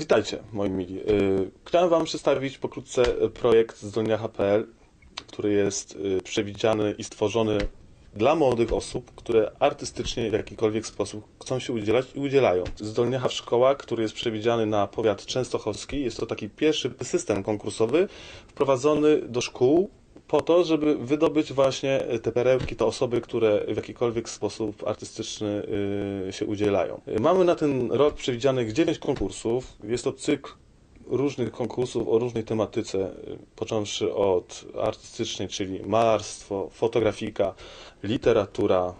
Witajcie, moi mili. Y, Chciałem Wam przedstawić pokrótce projekt Zdolniacha.pl, który jest y, przewidziany i stworzony dla młodych osób, które artystycznie w jakikolwiek sposób chcą się udzielać i udzielają. Zdolniacha w szkołach, który jest przewidziany na powiat częstochowski, jest to taki pierwszy system konkursowy wprowadzony do szkół po to, żeby wydobyć właśnie te perełki, te osoby, które w jakikolwiek sposób artystyczny y, się udzielają. Mamy na ten rok przewidzianych 9 konkursów. Jest to cykl różnych konkursów o różnej tematyce, y, począwszy od artystycznej, czyli malarstwo, fotografika, literatura,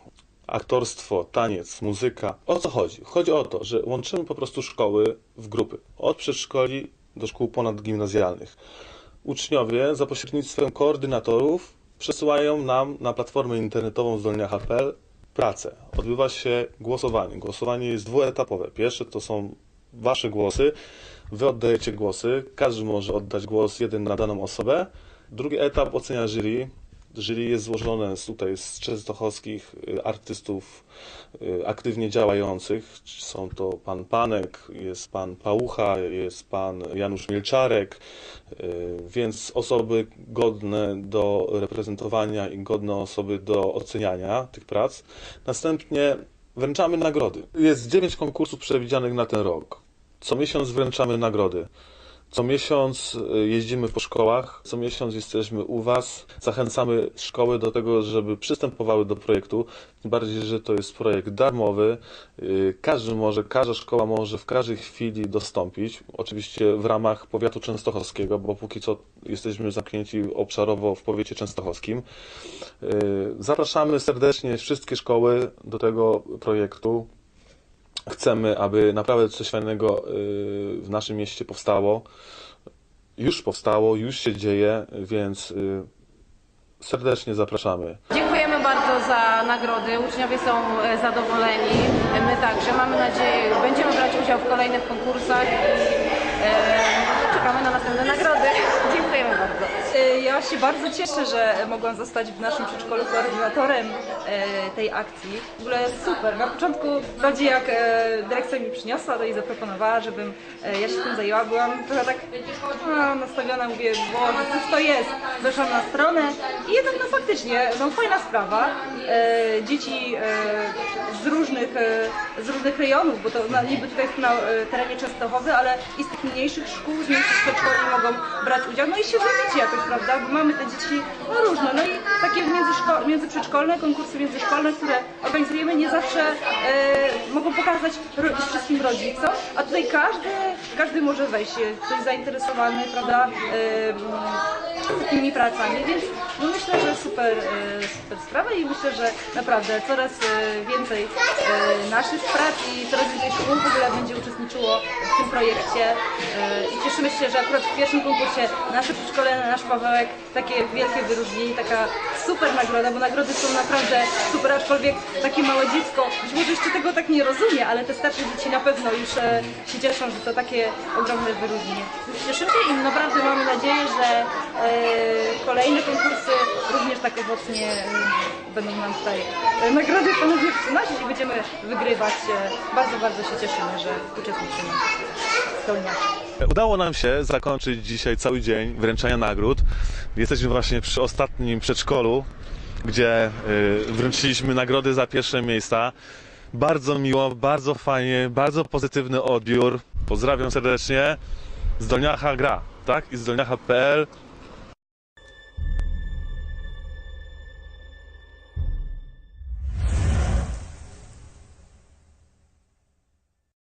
aktorstwo, taniec, muzyka. O co chodzi? Chodzi o to, że łączymy po prostu szkoły w grupy. Od przedszkoli do szkół ponadgimnazjalnych. Uczniowie za pośrednictwem koordynatorów przesyłają nam na platformę internetową zdolnia.pl pracę. Odbywa się głosowanie. Głosowanie jest dwuetapowe. Pierwsze to są wasze głosy. Wy oddajecie głosy. Każdy może oddać głos jeden na daną osobę. Drugi etap ocenia jury. Jury jest złożone z, tutaj z częstochowskich y, artystów y, aktywnie działających. Są to pan Panek, jest pan Pałucha, jest pan Janusz Milczarek, y, więc osoby godne do reprezentowania i godne osoby do oceniania tych prac. Następnie wręczamy nagrody. Jest dziewięć konkursów przewidzianych na ten rok. Co miesiąc wręczamy nagrody. Co miesiąc y, jeździmy po szkołach, co miesiąc jesteśmy u Was. Zachęcamy szkoły do tego, żeby przystępowały do projektu. Tym bardziej, że to jest projekt darmowy. Y, Każdy może, każda szkoła może w każdej chwili dostąpić. Oczywiście w ramach powiatu częstochowskiego, bo póki co jesteśmy zamknięci obszarowo w powiecie częstochowskim. Y, Zapraszamy serdecznie wszystkie szkoły do tego projektu. Chcemy, aby naprawdę coś fajnego y, w naszym mieście powstało. Już powstało, już się dzieje, więc y, serdecznie zapraszamy. Dziękujemy bardzo za nagrody. Uczniowie są e, zadowoleni. My także. Mamy nadzieję, będziemy brać udział w kolejnych konkursach e, czekamy na następne nagrody. Dziękujemy bardzo. Y, Ja się bardzo cieszę, że mogłam zostać w naszym przedszkolu koordynatorem e, tej akcji. W ogóle super. Na początku, wprawdzie jak e, dyrekcja mi przyniosła to i zaproponowała, żebym ja się tym zajęła, byłam trochę tak nastawiona, mówię, Boże, cóż to jest? Weszłam na stronę i jednak no faktycznie, no fajna sprawa. Dzieci z różnych, e, z różnych rejonów, bo to no, niby tutaj jest na e, terenie Częstochowy, ale i z tych mniejszych szkół, z mniejszych przedszkoli mogą brać udział. No i się zajmiecie jakoś, prawda? Bo mamy te dzieci no, różne. No i takie międzyszko- międzyprzedszkolne, konkursy międzyszkolne, które organizujemy, nie zawsze e, mogą pokazać ro- wszystkim rodzicom, a tutaj każdy, każdy może wejść, e, ktoś zainteresowany, prawda? E, takimi pracami, więc no myślę, że super, e, super sprawa i myślę, że naprawdę coraz e, więcej e, naszych prac i coraz więcej szkół w ogóle będzie w tym projekcie E, i cieszymy się, że akurat w pierwszym konkursie nasze przedszkole, nasz Pawełek takie wielkie wyróżnienie, taka super nagroda, bo nagrody są naprawdę super, aczkolwiek takie małe dziecko być może jeszcze tego tak nie rozumie, ale te starsze dzieci na pewno już e, się cieszą, że to takie ogromne wyróżnienie. Cieszymy się i naprawdę mamy nadzieję, że e, kolejne konkursy również tak owocnie e, będą nam tutaj e, nagrody ponownie przynosić i będziemy wygrywać. E, bardzo, bardzo się cieszymy, że uczestniczymy w Dolniaku. Udało nam się zakończyć dzisiaj cały dzień wręczania nagród. Jesteśmy właśnie przy ostatnim przedszkolu, gdzie y, wręczyliśmy nagrody za pierwsze miejsca. Bardzo miło, bardzo fajnie, bardzo pozytywny odbiór. Pozdrawiam serdecznie. Zdolniacha gra, tak? I zdolniacha.pl